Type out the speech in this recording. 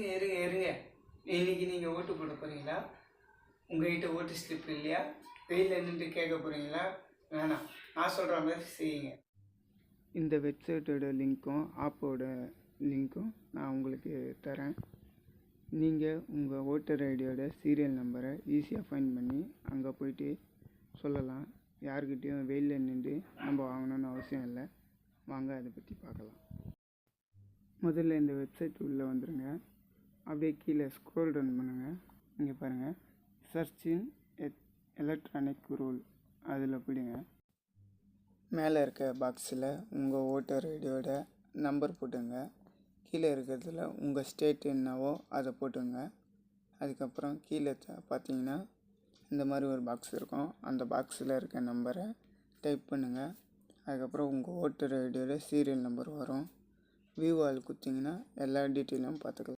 இருங்க இருங்க இருங்க. இன்னைக்கு நீங்கள் ஓட்டு போட போகிறீங்களா உங்ககிட்ட ஓட்டு ஸ்லிப் இல்லையா? வெயிலில் நின்று கேட்க போகிறீங்களா வேணாம். நான் சொல்கிற மாதிரி செய்யுங்க. இந்த வெப்சைட்டோட லிங்க்கும் ஆப்போட லிங்க்கும் நான் உங்களுக்கு தரேன். நீங்கள் உங்கள் ஓட்டர் ஐடியோட சீரியல் நம்பரை ஈஸியாக ஃபைண்ட் பண்ணி அங்கே போயிட்டு சொல்லலாம். யாருக்கிட்டேயும் வெயிலில் நின்று நம்ம வாங்கணும்னு அவசியம் இல்லை. வாங்க அதை பற்றி பார்க்கலாம். முதல்ல இந்த வெப்சைட் உள்ளே வந்துடுங்க அப்படியே கீழே ஸ்க்ரோல் டவுன் பண்ணுங்கள் இங்கே பாருங்கள் search in electronic e-, roll அதில் பிடிங்க. மேலே இருக்க பாக்ஸில் உங்கள் ஓட்டர் ஐடியோட நம்பர் போட்டுங்க. கீழே இருக்கிறதுல உங்கள் ஸ்டேட் என்னவோ அதை போட்டுங்க. அதுக்கப்புறம் கீழே பார்த்தீங்கன்னா இந்த மாதிரி ஒரு பாக்ஸ் இருக்கும். அந்த பாக்ஸில் இருக்க நம்பரை டைப் பண்ணுங்கள் அதுக்கப்புறம் உங்கள் ஓட்டர் ஐடியோட சீரியல் நம்பர் வரும். வியூ ஆல் குத்திங்கன்னா எல்லா டீட்டெயிலும் பார்த்துக்கலாம்